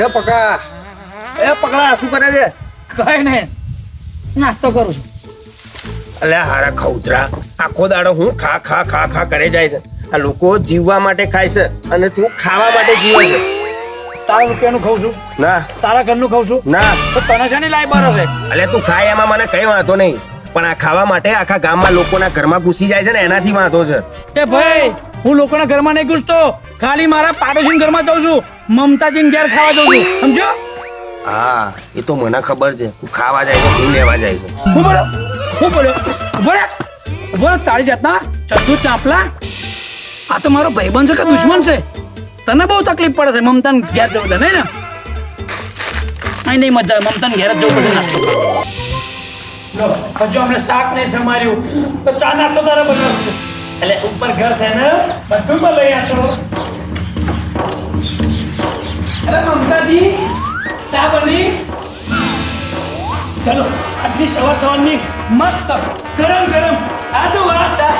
એ પકા એ પકડા શું કરે છે? કઈ નહીં નાસ્તો કરું છું. અલ્યા હારા ખૌતરા આખો દાડો હું ખા ખા ખા ખા કરે જાય છે. આ લોકો જીવવા માટે ખાય છે અને તું ખાવા માટે જીવે છે. તારા રૂપિયાનું ખાઉં છું. ના. તારા ઘરનું ખાઉં છું. ના. તો તને છે ને લાઈ બરો છે? અલ્યા તું ખાય એમાં મને કઈ વાંધો નહીં. પણ આ ખાવા માટે આખા ગામમાં લોકોના ઘરમાં ઘૂસી જાય છે ને એનાથી વાંધો છે. એ ભાઈ હું લોકોના ઘરમાં નહીં ઘૂસતો. ખાલી મારા પાડોશી ઘરમાં જઉં છું. મમતાજી ઘેર ખાવા જઉં છું. સમજો? હા એ તો મને ખબર છે. હું ખાવા જાય છે હું લેવા જાય છે. હું બોલો? હું બોલો? બોલે રે. તારી જાતના ચડતું ચાંપલા. આ તો મારો ભાઈબંધ છે કે દુશ્મન છે? તને બહુ તકલીફ પડે છે મમતાને ઘેર જવું નહીં ને? અહીં નહીં મજા આવે મમતાને ઘેર જ જવું પડશે નાસ્તો હજુ અમને શાક નહીં સમાર્યું. તો ચા નાસ્તો તારા બનાવશું એટલે ઉપર ઘર છે ને, બધું તો લઈ આવતો અરે મમતાજી, ચા બની? ચલો આટલી સવાર સવારની મસ્ત ગરમ ગરમ આદુ વાળા ચા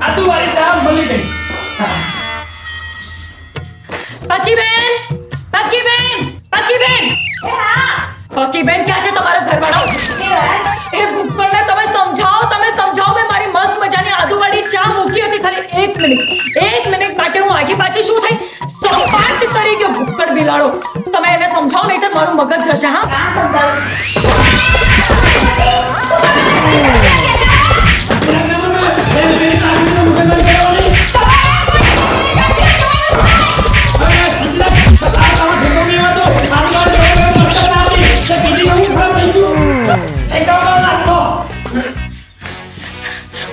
આદુ વાળી ચા મળી ગઈ. પકીબેન ભૂપણ તમે એને સમજાવો નહીં તો મારું મગજ જશે, હા?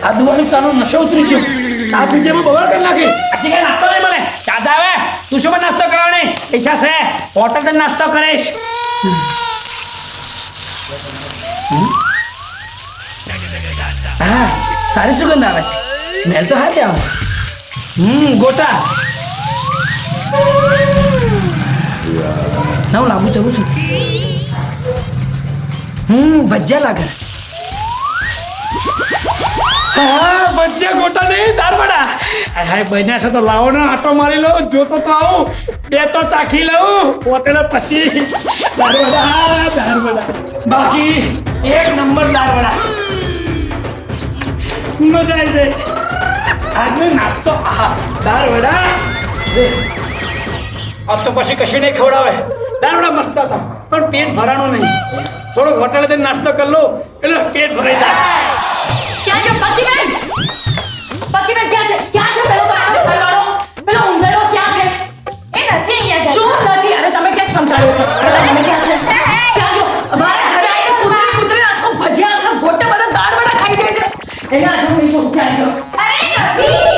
આદુવાળી ચાનો નશો ઉતરી ગયો. આ પીજેમાં બગાડ કરી નાખી. આજે કઈ નાસ્તો તું શું નાસ્તો કરવાની પૈસા છે. હોટલ તો નાસ્તો કરીશ. હા, સારી સુગંધ આવે છે? સ્મેલ તો હારી આવે. હમ, ગોટા. ના હું લાંબુ ચલું છું. હમ, ભજીયા લાગે. હા ભજીયા ગોટા નહીં દારવડા હાય બન્યા છે તો લાવો ને, આટો મારી લો, જોતો તો આવું. બે તો ચાખી લઉં પોતે પછી. દારવડા દારવડા બાકી એક નંબર દારવડા મજા આવી જાય. આજનો નાસ્તો, આહા દારવડા આજ તો પછી કશું નહીં ખવડાવે. દારવડા મસ્ત હતા. પણ પેટ ભરાણું નહીં. થોડો હોટેલ નાસ્તો કરી લો, એટલે પેટ ભરાઈ જાય. ક્યાં છે પકીબેન પકીબેન ક્યાં છે? ક્યાં છે પેલો તમારો ઘરવાળો? પેલો ઉંદરડો ક્યાં છે? એ નથી અહીંયા શું નથી? અને તમે ક્યાંક સમજાવો છો? અને મને ક્યાં છે? ક્યાં ગયો મારા ઘરે આવીને કૂતરી કૂતરી આખો ભજીયા આખા ગોટે બધા દાળ વડા ખાઈ જાય છે. એને આજે હું નહીં છું ક્યાં ગયો? અરે નથી.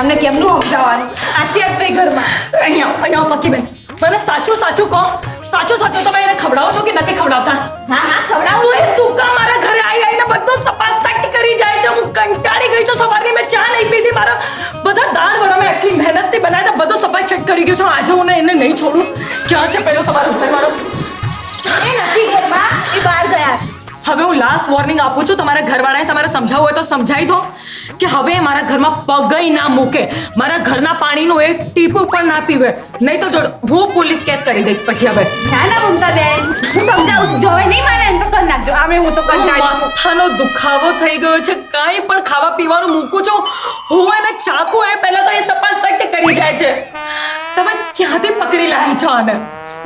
અમને કેમનું સમજાવવાનું? આજ નહીં ઘરમાં. અહીંયા અહીંયા પકીબેન મને સાચું સાચું કહો. સાચું સાચું તમે એને ખવડાવો છો કે નથી ખવડાવતા? હા હા તું ખવડાવું એ સુકા મારા બધો સપાસટ કરી જાય છે. હું કંટાળી ગઈ છું. સવારની મેં ચા નહીં પીધી. મારા બધા દાળ વડા મેં આટલી મહેનતથી બનાવ્યા બધો સપાસટ કરી ગયો છું. આજે હું એને નહીં છોડું. ક્યાં છે પેલો તમારો? ઘરવાળો એ નથી ઘરમાં. એ બહાર ગયા. હવે હું લાસ્ટ વોર્નિંગ આપું છું તમારા ઘરવાળાએ તમારે સમજાવવું હોય તો સમજાવી દો કે હવે મારા ઘરમાં પગઈ ના મૂકે. મારા ઘરના પાણીનું એક ટીપું પણ ના પીવે. નહીં તો જો હું પોલીસ કેસ કરી દઈશ પછી હવે. ના ના મમતા બેન. હું સમજાવું છું. જો હવે નહીં માને એમ તો કરી નાખજો. આમે હું તો કંટાળી માથાનો દુખાવો થઈ ગયો છે. કાંઈ પણ ખાવા પીવાનું મૂકું છું. હું એને ચાકુ એ પહેલા તો એ સપાસટ કરી જાય છે. તમે ક્યાંથી પકડી લાવી છો આને?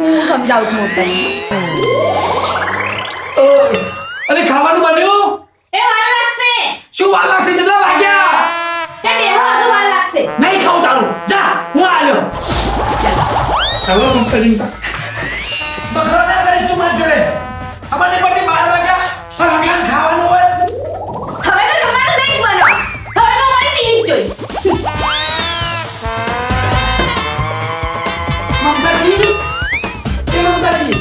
હું સમજાવું છું મમતા ચાલો મમતાજી બકરો ના કરે તું મારી જોડે. ખબર નહીં પડતી વાગ્યા પણ હમણાં ખાવાનું હોય. હવે તો તમારે નહીં જ હવે તો મારી ટીવી જોઈશ મમતાજી એ મમતાજી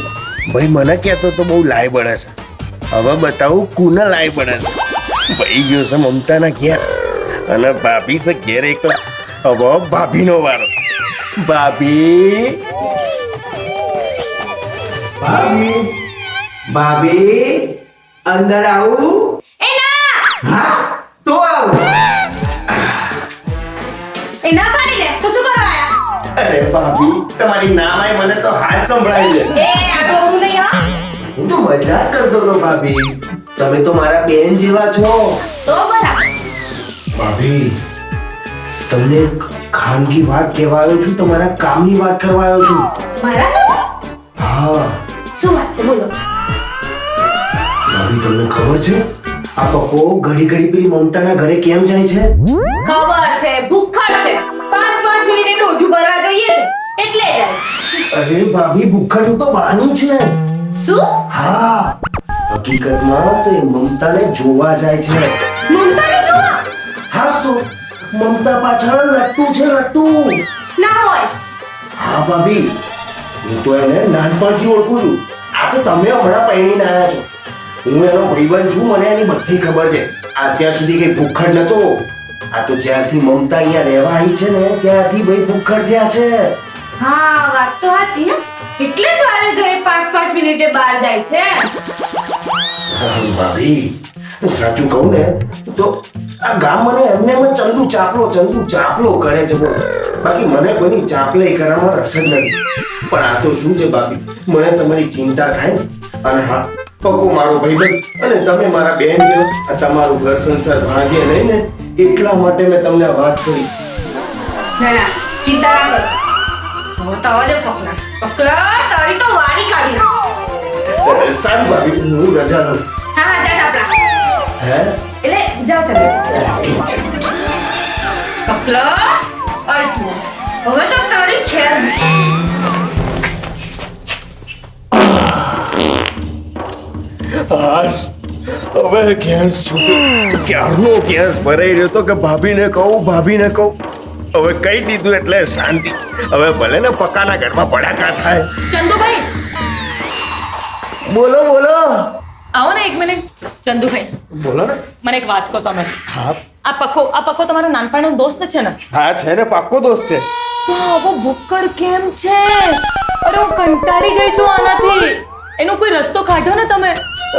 ભાઈ મને કહેતો તો બહુ લાય બળે છે. હવે બતાવું કુને લાય બળે છે. ભાઈ ગયો છે મમતાના ઘેર. અને ભાભી છે ઘેર એકલા હવે ભાભીનો વારો. ભાભી. ભાભી. ભાભી અંદર આવું. એ ના હા તો આવ. એ ના પાડી લે તો શું કરવા આયા? અરે ભાભી તમારી નામ આય મને તો હાથ સંભળાય છે. એ આ તો હું નહીં હા. હું તો મજાક કરતો તો ભાભી. તમે તો મારા બેન જેવા છો. તો બરાબર. ભાભી તમને ખાનગી વાત કહેવા આવ્યો છું તમારા કામની વાત કરવા આવ્યો છું. મારા કામ? હા. શું વાત છે બોલો. ભાભી તમને ખબર છે? આ પપ્પો ઘડી ઘડી પેલી મમતાના ઘરે કેમ જાય છે? ખબર છે ભૂખડ છે. પાંચ પાંચ મિનિટે ડોજું ભરવા જોઈએ છે. એટલે જાય છે. અરે ભાભી ભૂખડનું તો બહાનું છે. શું? હા. હકીકતમાં તો મમતાને જોવા જાય છે. મમતાને મમતા પાછળ લટ્ટુ છે લટ્ટુ. ના હોય. હા ભાભી હું તો એને નાનપણથી ઓળખું છું. આ તો તમે હમણાં પૈણીને આવ્યા છો. હું એનો ભાઈબંધ છું મને એની બધી ખબર છે. અત્યાર સુધી કઈ ભૂખડ નતો. આ તો જ્યારથી મમતા અહીંયા રહેવા આવી છે ને ત્યારથી ભાઈ ભૂખડ થયા છે. હા વાત તો સાચી ને. એટલે જ વારે ઘરે પાંચ પાંચ મિનિટે બહાર જાય છે. ભાભી સાચું કહું ને તો આ ગામ મને એમને એમ ચંદુ ચાપલો ચંદુ ચાપલો કરે છે બોલો. બાકી મને કોઈની ચાપલે કરવામાં રસ જ નથી. પણ આ તો શું છે બાપી મને તમારી ચિંતા થાય ને. અને હા પક્કો મારો ભાઈબંધ અને તમે મારા બેન છો તમારું ઘર સંસાર ભાંગે નહીં ને એટલા માટે મેં તમને વાત કરી. ના ના ચિંતા ના કરશો હવે તો અવાજ પકડા પકડા તારી તો વારી કાઢી નાખશે. સારું ભાભી હું રજા લઉં. હા હા જા આપડા હે? એટલે જાઓ ચાલો કપલો હવે તો તારી ખેર હાશ હવે ગેસ છૂટ્યો ક્યારનો ગેસ ભરાઈ રહ્યો તો કે ભાભીને કહું ભાભીને કહું. હવે કઈ દીધું એટલે શાંતિ. હવે ભલે ને પકાના ઘરમાં પડાકા થાય. ચંદુભાઈ. બોલો બોલો. આવો ને એક મિનિટ. ચંદુભાઈ બોલો ને. મને એક વાત કહો તમે. હા. આ પક્કો આ પક્કો તમારો નાનપણનો દોસ્ત છે ને? હા છે ને પાક્કો દોસ્ત છે. તો આવો ભૂક્કડ કેમ છે? અરે હું કંટાળી ગઈ છું આનાથી. એનો કોઈ રસ્તો કાઢો ને તમે?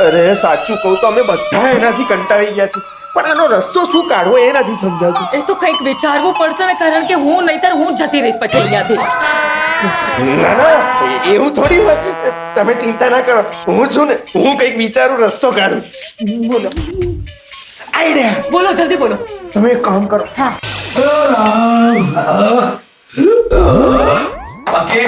અરે સાચું કહું તો અમે બધા એનાથી કંટાળી ગયા છીએ. પણ આનો રસ્તો શું કાઢવો એ નથી સમજાતું. એ તો કંઈક વિચારવું પડશે ને કારણ કે હું નહીતર હું જતી રહીશ પછી અહીંયાથી. ના ના એવું થોડી હોય તમે ચિંતા ના કરો હું છું ને હું કંઈક વિચારું રસ્તો કાઢું બોલો આઈડિયા બોલો જલ્દી બોલો તમે એક કામ કરો હા ઓકે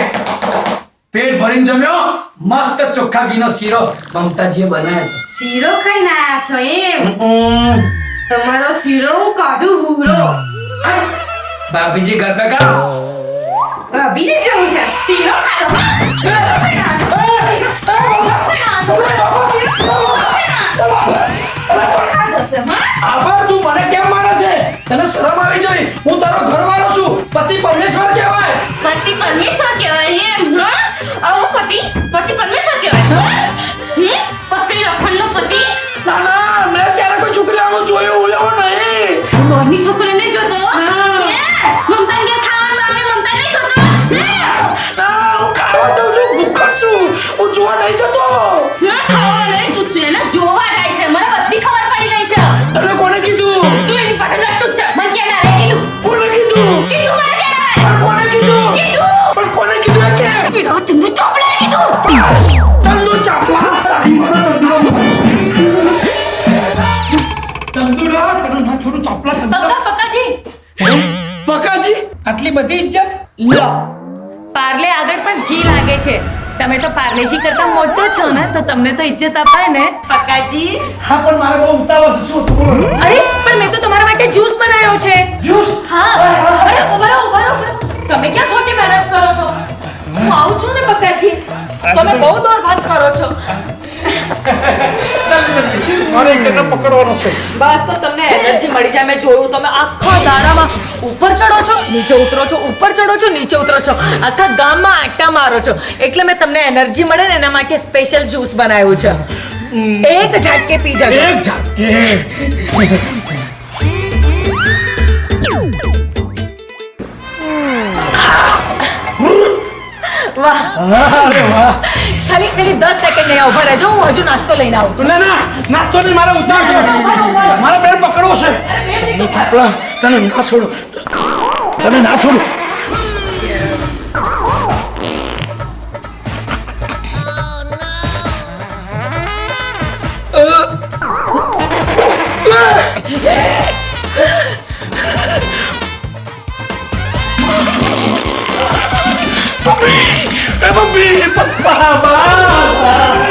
પેટ ભરીને જમ્યો મસ્ત ચોખ્ખા ઘીનો શીરો મમતાજીએ બનાવ્યો શીરો ખાઈને આયા છો એમ હમ. તમારો શીરો હું કાઢું હુરો ભાભીજી ઘર પે કા બીજે છે શીરો. ખાધો આભાર તું મને કેમ મારે છે તને શરમ આવી જોઈ હું તારો ઘરવાળો છું પતિ પરમેશ્વર કહેવાય પતિ પરમેશ્વર કહેવાય એમ હા આવો પતિ પતિ પરમેશ્વર કહેવાય કીધું ચંદુ મારો ચંદુડો ચંદુડા તને ના છોડું ચાપલા પક્કા પક્કાજી? પકાજી આટલી બધી ઇજ્જત? લો. પાર્લે આગળ પણ જી લાગે છે. તમે તો પાર્લેજી કરતા મોટો છો ને તો તમને તો ઇજ્જત અપાય ને. પક્કાજી? હા પણ મારે બહુ ઉતાવળ છે. શું અરે પણ મેં તો તમારા માટે જ્યુસ બનાવ્યો છે. જ્યુસ? હા. અરે ઉભરો રહો ઊભા રહો ઊભા રહો. તમે ક્યાં ખોટી મહેનત કરો છો? છું તમે બહુ દોર વાત કરો છો. મારે એક પકડવાનો છે. બસ તો તમને એનર્જી મળી જાય. મેં જોયું તમે આખા દાડામાં ઉપર ચડો છો નીચે ઉતરો છો ઉપર ચડો છો નીચે ઉતરો છો. આખા ગામમાં આટા મારો છો. એટલે મેં તમને એનર્જી મળે ને એના માટે સ્પેશિયલ જ્યુસ બનાવ્યું છે. એક ઝાટકે પી જજો. એક ઝાટકે. વાહ. અરે વાહ. ખાલી ખાલી દસ સેકન્ડ નહીં ઊભા રહેજો હું હજુ નાસ્તો લઈને આવું છું. ના ના નાસ્તો નહીં મારે ઉતાર છે. મારે બેન પકડવો છે. તને ના છોડું. તને ના છોડું. મમ્મી પપ્પા બા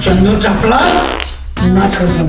ચંદુ ચપલા ના છોડતો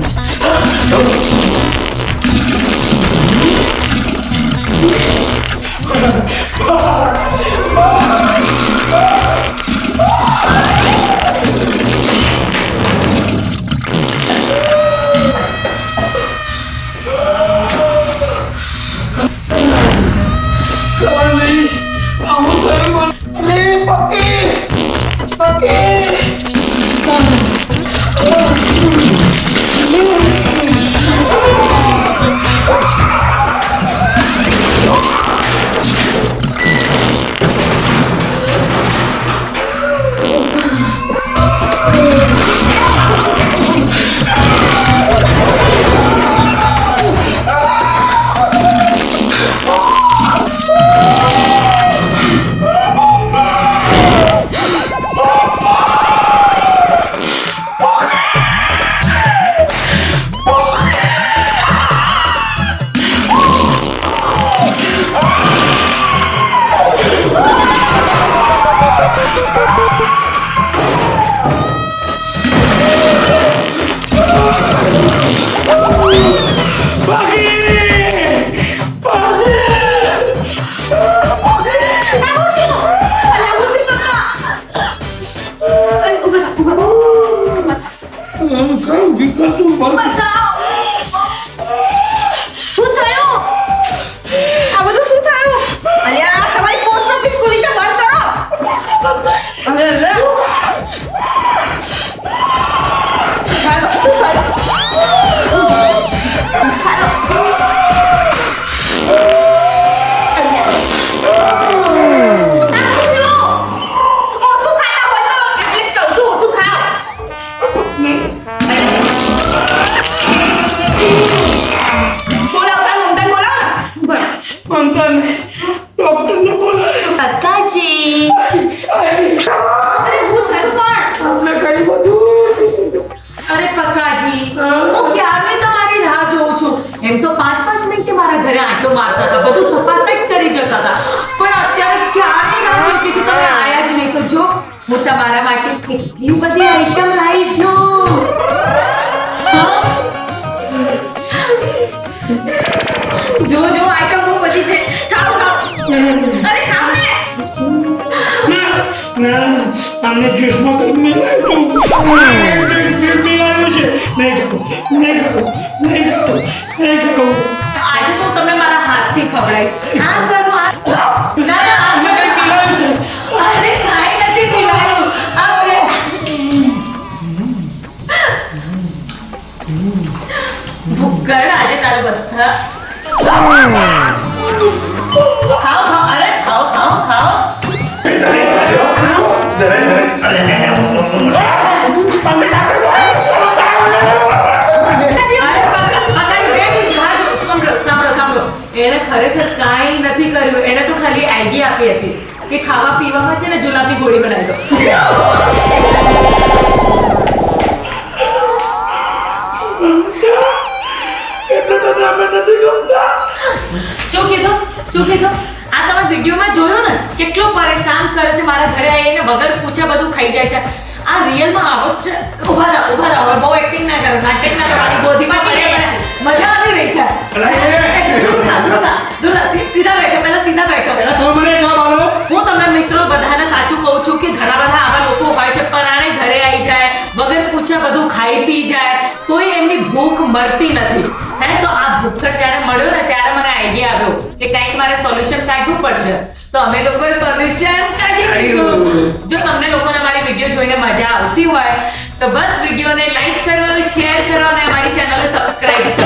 完蛋了。આને જ્યુસમાં કંઈક મિલાવ્યું મિલાવ્યું છે નહીં ખાવું નહીં ખાવું નહીં ખાવું નહીં ખાવું આજે તો તમે મારા હાથથી ખવડાવીશ આમ કરો આ ના ના આમ આને કંઈક મિલાવ્યું છે અરે કાંઈ નથી પીવાયું આપણે ભૂક્કડ આજે તારું બધા ખાઓ ખાઓ અરે ખાઓ ખાઓ ખાઓ ખરેખર કાંઈ નથી કર્યું. એને તો ખાલી આઈડિયા આપી હતી કે ખાવા પીવામાં છે ને જુલાબની ગોળી બનાવી દો. એટલે તને અમે નથી ગમતા? શું કીધું? શું કીધું? આ તમે વિડીયોમાં જોયું ને કેટલો પરેશાન કરે છે મારા ઘરે આવીને વગર પૂછે બધું ખાઈ જાય છે. આ રિયલમાં આવો જ છે. ઊભા રહો ઊભા રહો. બહુ એક્ટિંગ ના કરો નાટક ના કરવાની ગોધીમાં પડે પડે. મજા આવી રહી છે. દૂર થા, દૂર થા, દૂર થા. સી- સીધા બેઠો પહેલા સીધા બેઠો. તમે મને જવાબ આલો હું તમને મિત્રો બધાને સાચું કહું છું કે ઘણા બધા આવા લોકો હોય છે પરાણે ઘરે આવી જાય વગર પૂછે બધું ખાઈ પી જાય તોય એમની ભૂખ મરતી નથી. હે તો આ ભૂખડ જ્યારે મળ્યો ને ત્યારે મને આઈડિયા આવ્યો કે કંઈક મારે સોલ્યુશન કાઢવું પડશે. તો અમે લોકોએ સોલ્યુશન કાઢી દીધું જો તમને લોકોને મારી વીડિયો જોઈને મજા આવતી હોય તો બસ વિડીયોને લાઈક કરો શેર કરો અને અમારી ચેનલને સબસ્ક્રાઇબ કરો.